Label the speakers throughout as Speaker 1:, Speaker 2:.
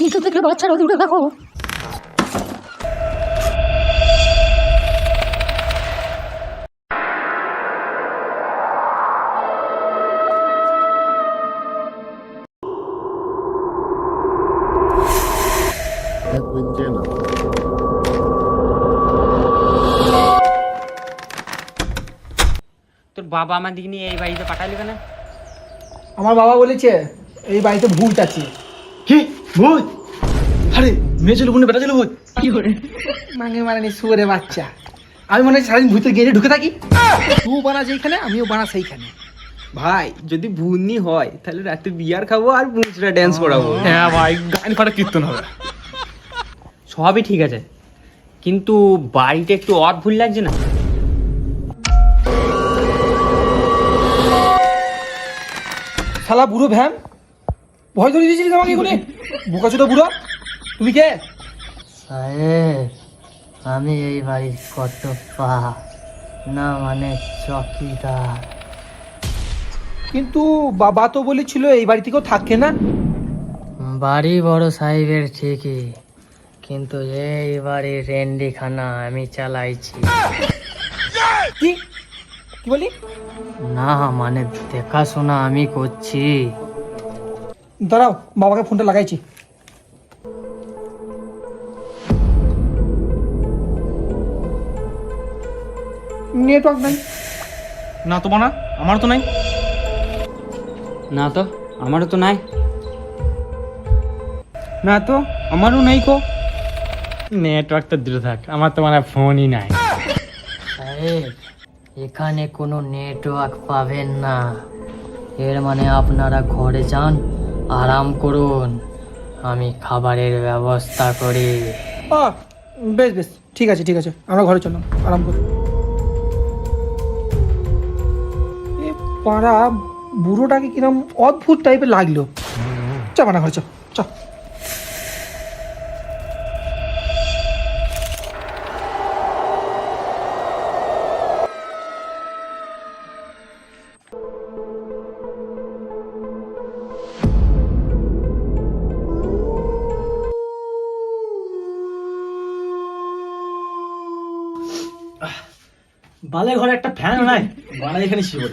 Speaker 1: পিছন থেকে বাচ্চারা দূরে দেখো।
Speaker 2: তোর বাবা আমার দিকে নিয়ে এই বাড়িতে পাঠালি কেন?
Speaker 3: আমার বাবা বলেছে এই বাড়িতে ভূত আছে।
Speaker 4: কি? ভূত! আরে মেয়ে ছিল বোনে বেটা ছিল ভূত!
Speaker 3: মানে মানে শুয়ারে বাচ্চা। আমি মনে হয় সারাদিন ভূতের গেড়ে ঢুকে থাকি। তুই বানা যেখানে আমিও বানা সেইখানে।
Speaker 2: ভাই যদি ভুলনি হয় তাহলে রাতে বিয়ার খাব আর পুঁচরা ড্যান্স করাবো।
Speaker 4: হ্যাঁ ভাই গান ফাটা কীর্তন হবে।
Speaker 2: সবই ঠিক আছে। কিন্তু বাড়িতে একটু অড ভুল লাগছে না?
Speaker 3: শালা বুড়ো ভ্যাম ভয় ধরে দিয়েছিলিস আমাকে এখানে? বোকা ছোট বুড়ো। তুমি কে?
Speaker 5: সাহেব আমি এই বাড়ির কর্তব্যা। না মানে চকিদার।
Speaker 3: কিন্তু বাবা তো বলেছিল এই বাড়িতে কেউ থাকে না।
Speaker 5: বাড়ি বড় সাহেবের ঠিকই কিন্তু এই বাড়ির রেন্ডিখানা আমি চালাইছি।
Speaker 3: কি? কি বলি?
Speaker 5: না মানে দেখাশোনা আমি করছি।
Speaker 3: দাঁড়াও বাবাকে ফোনটা লাগাইছি। নেটওয়ার্ক নাই।
Speaker 4: না তোমার না আমার তো নাই।
Speaker 2: না তো আমারও তো নাই।
Speaker 4: না তো আমারও নাই কো। নেটওয়ার্ক তো দূরে থাক আমার তো মানে ফোনই নাই।
Speaker 5: সাহেব এখানে কোনো নেটওয়ার্ক পাবেন না। এর মানে আপনারা ঘরে যান আরাম করুন। আমি খাবারের ব্যবস্থা করি।
Speaker 3: ও বেশ বেশ। ঠিক আছে ঠিক আছে। আমরা ঘরে চললাম। আরাম করুন। পাড়া বুড়োটাকে কিরম অদ্ভুত টাইপের লাগল। চ বানা ঘরে চ চ
Speaker 4: বালে ঘরে একটা ফ্যান নাই বানা এখানে শুয়ে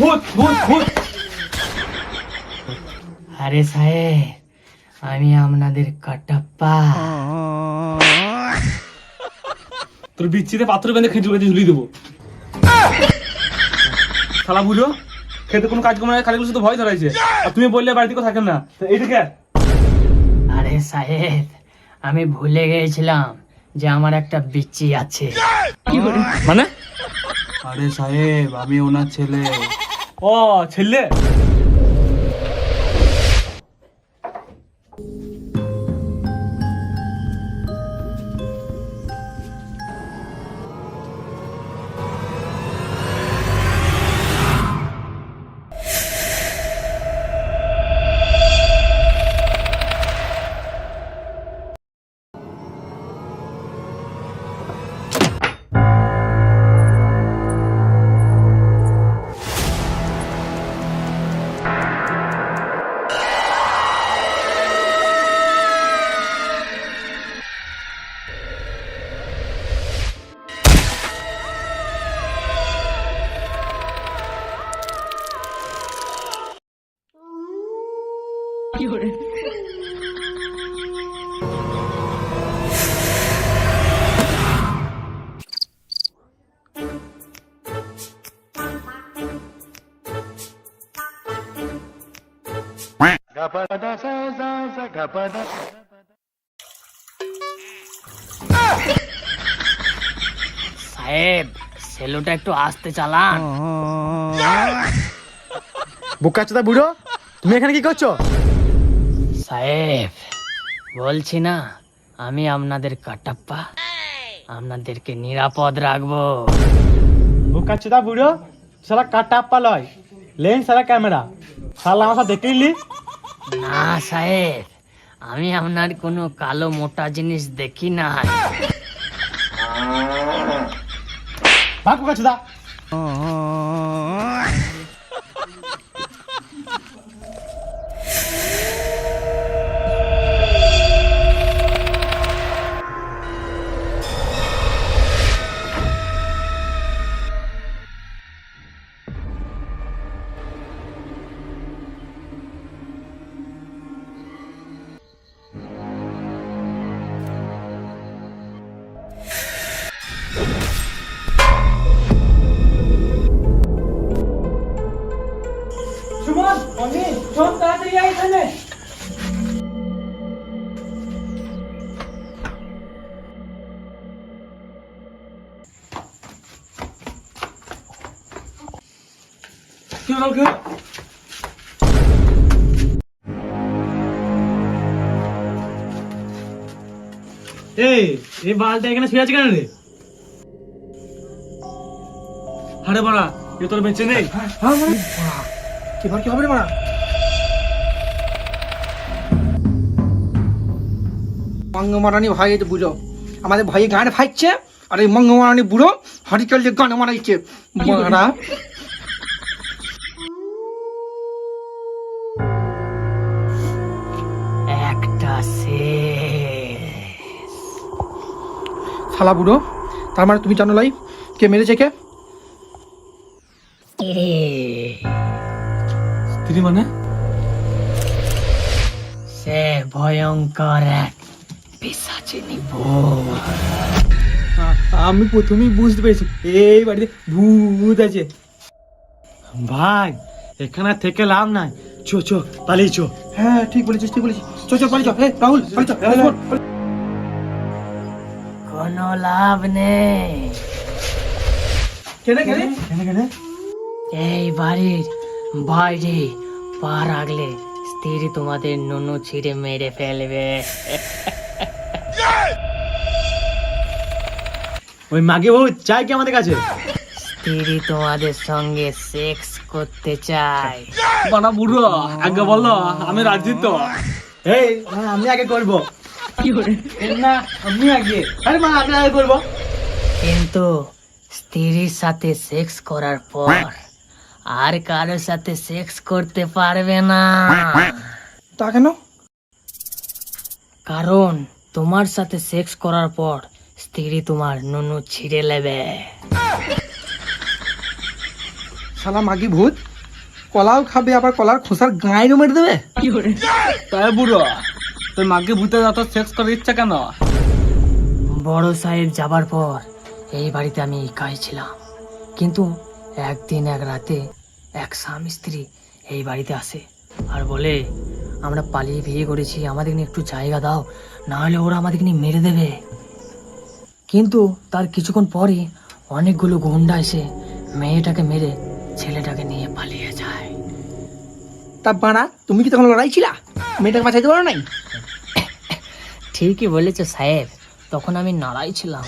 Speaker 4: ভূত ভূত ভূত।
Speaker 5: আরে সাহেব আমি আপনাদের কাটাপ্পা।
Speaker 4: তোর বিচ্ছিতে পাত্র বেঁধে খেজুর গাছে ঝুলিয়ে দেবো। শালা বুঝো খেতে কোনো কাজ কমে খালি শুধু ভয় ধরাইছে। আর তুমি বললে বাড়িতে কেউ থাকেন না তো এইদিকে
Speaker 5: আরে সাহেব আমি ভুলে গিয়েছিলাম যে আমার একটা বিচি আছে।
Speaker 4: মানে?
Speaker 6: আরে সাহেব আমি ওনার ছেলে।
Speaker 4: ও ছেলে?
Speaker 5: সাহেব সেলোটা একটু আস্তে চালান।
Speaker 4: বোকাচোদা বুড়ো তুমি এখানে কি করছ?
Speaker 5: সাহেব বলছি না আমি আপনাদের কাটাপ্পা। আপনাদেরকে নিরাপদ রাখব।
Speaker 4: বোকাচোদা বুড়ো সারা কাটাপ্পা লয় লেন সারা ক্যামেরা। শালা আমার সাথে দেখে নিলি
Speaker 5: না সাহেব আমি আপনার কোনো কালো মোটা জিনিস দেখি না
Speaker 4: ভাগ দা
Speaker 3: কি হলো
Speaker 4: এই এই বালটা এখানে শুয়ে আছে কেন রে? আরে বাড়া এ তোর বেঁচে নেই।
Speaker 3: হ্যাঁ মানে বাহ, এবার কি হবে রে মারা মঙ্গমারানি ভাই এই বুঝো আমাদের ভাই গান ফাইছে আর এই মঙ্গমারানি বুড়ো হরিকাল যে গান মারাইছে। মারা শালা বুড়ো। তার মানে তুমি জানো লাই কে মেরেছে কে?
Speaker 4: স্ত্রী। মানে?
Speaker 5: সে ভয়ঙ্কর এক পিসাচিনি
Speaker 4: আমি প্রথমেই বুঝতে পেরেছি এই বাড়িতে ভূত আছে। ভাই এখানে থেকে লাভ নাই। চো চো পালিয়ে চো।
Speaker 3: হ্যাঁ ঠিক বলেছিস ঠিক বলেছিস। চো চো পালি চল এই রাহুল পালি চল এই, শোন, পালি।
Speaker 5: কোনো লাভ নেই এই বাড়ির বাইরে পা রাখলে স্ত্রী তোমাদের নুনু ছিঁড়ে মেরে ফেলবে।
Speaker 4: ওই মাগে ভূত চাই কি আমাদের কাছে?
Speaker 5: স্ত্রী তোমাদের সঙ্গে সেক্স করতে চায়।
Speaker 4: বানা বুড়ো আগে বলল আমি রাজি তো। এই আমি আগে করব। না আমি আগে। আরে মা আমি আগে করব।
Speaker 5: কিন্তু স্ত্রীর সাথে সেক্স করার পর আর কারোর সাথে সেক্স করতে পারবে না।
Speaker 3: তা কেন?
Speaker 5: কারণ তোমার সাথে সেক্স করার পর স্ত্রী তোমার নুনু ছিঁড়ে নেবে।
Speaker 3: শালা মাগি ভূত কলাও খাবে আবার কলার খোসার গাঁয়েরও মেরে দেবে?
Speaker 4: তাই বুড়ো। তোর মাকে ভূতের এত সেক্স করার ইচ্ছা কেন?
Speaker 5: বড় সাহেব যাবার পর এই বাড়িতে আমি একাই ছিলাম। কিন্তু একদিন এক রাতে এক স্বামী স্ত্রী এই বাড়িতে আসে আর বলে আমরা পালিয়ে বিয়ে করেছি আমাদের নিয়ে একটু জায়গা দাও না হলে ওরা আমাদেরকে নিয়ে মেরে দেবে। কিন্তু তার কিছুক্ষণ পরে অনেকগুলো গুন্ডা এসে মেয়েটাকে মেরে ছেলেটাকে নিয়ে পালিয়ে যায়।
Speaker 3: তা বাড়া তুমি কি তখন লড়াই ছিলা? মেয়েটাকে বাঁচাইতে পারো নাই?
Speaker 5: ঠিকই বলেছ সাহেব তখন আমি নাড়াই ছিলাম।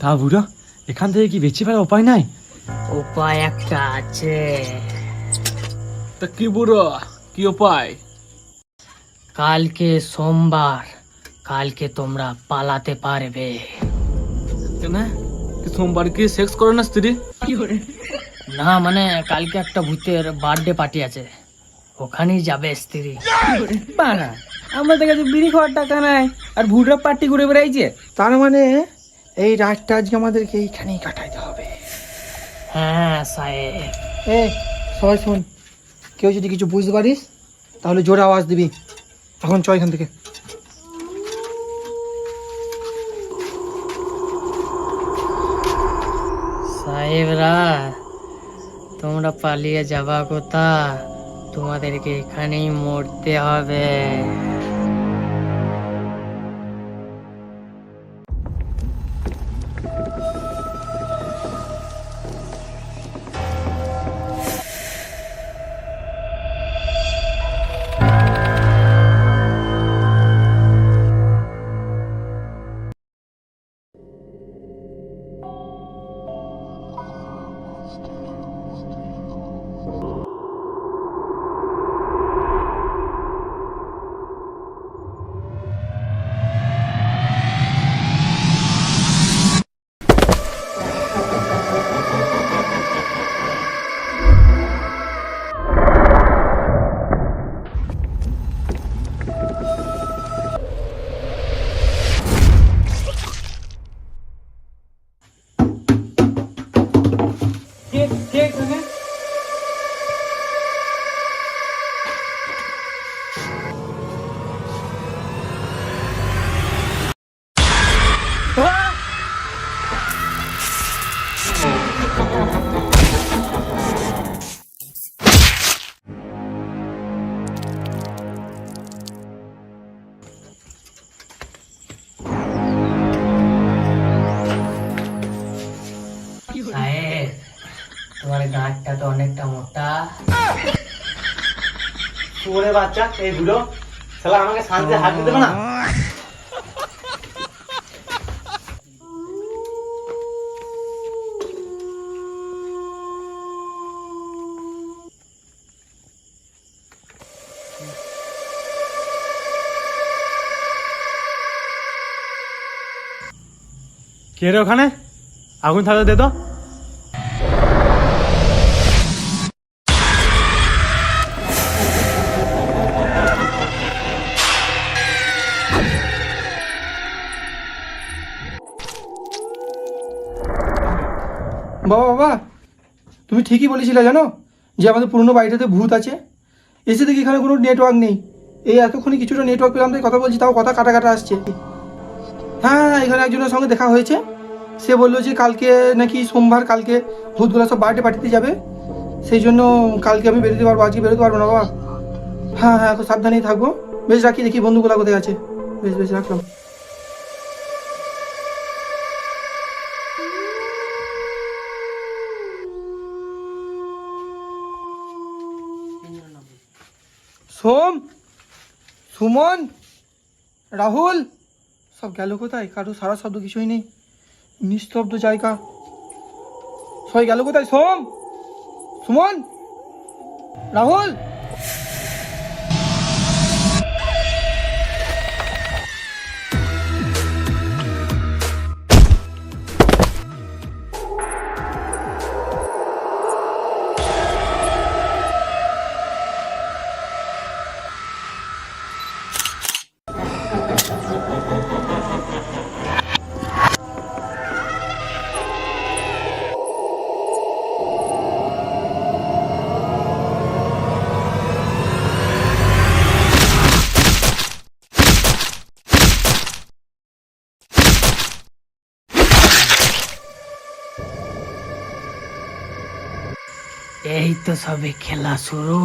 Speaker 4: তা বুড়ো এখান থেকে কি বেঁচে ফেলার উপায় নাই?
Speaker 5: উপায় একটা আছে।
Speaker 4: তা কি বুড়ো কি উপায়?
Speaker 5: কালকে সোমবার কালকে তোমরা পালাতে পারবে।
Speaker 4: কেন? সোমবার কি সেক্স করে না স্ত্রী?
Speaker 5: না মানে কালকে একটা ভূতের বার্থডে পার্টি আছে। ওখানেই যাবে স্ত্রী।
Speaker 2: বানা আমাদের কাছে বিড়ি খাওয়ার টাকা নাই আর ভুটরা পার্টি ঘুরে বেড়াইছে।
Speaker 3: তার মানে এই রাতটা আজকে আমাদেরকে এইখানেই কাটাইতে হবে।
Speaker 5: হ্যাঁ সাহেব।
Speaker 3: এ সবাই শোন কেউ যদি কিছু বুঝতে পারিস তাহলে জোরে আওয়াজ দিবি। এখন চ এখান থেকে।
Speaker 5: সাহেবরা তোমরা পালিয়ে যাবা কোথা? তোমাদেরকে এখানেই মরতে হবে। তো অনেকটা মোটা।
Speaker 4: ওরে বাচ্চা এই বুড়ো। শালা আমাকে শান্তি হাত দিতে না? কে রে ওখানে? আগুন থাকলে দে তো।
Speaker 3: ঠিকই বলেছিলে জানো? যে আমাদের পুরনো বাড়িটাতে ভূত আছে। এসে দেখি এখানে কোনো নেটওয়ার্ক নেই। এই এতক্ষণে কিছুটা নেটওয়ার্ক পেলাম তাই কথা বলছি, তাও কথা কাটা কাটা আসছে। হ্যাঁ এখানে একজনের সঙ্গে দেখা হয়েছে। সে বলল যে কালকে নাকি সোমবার, কালকে ভূতগুলো সব বার্থডে পার্টিতে যাবে। সেই জন্য কালকে আমি বেরোতে পারব, আজকে বেরোতে পারব না বাবা। হ্যাঁ হ্যাঁ এখন সাবধানেই থাকব। বেশ, রাখি, দেখি বন্ধুগুলা কোথায় আছে। বেশ বেশ, রাখলাম। সোম, সুমন, রাহুল, সব গেল কোথায়? কারও সারা শব্দ কিছুই নেই। নিস্তব্ধ জায়গা। সবাই গেল কোথায়? সোম, সুমন, রাহুল?
Speaker 5: এই তো সবে খেলা শুরু।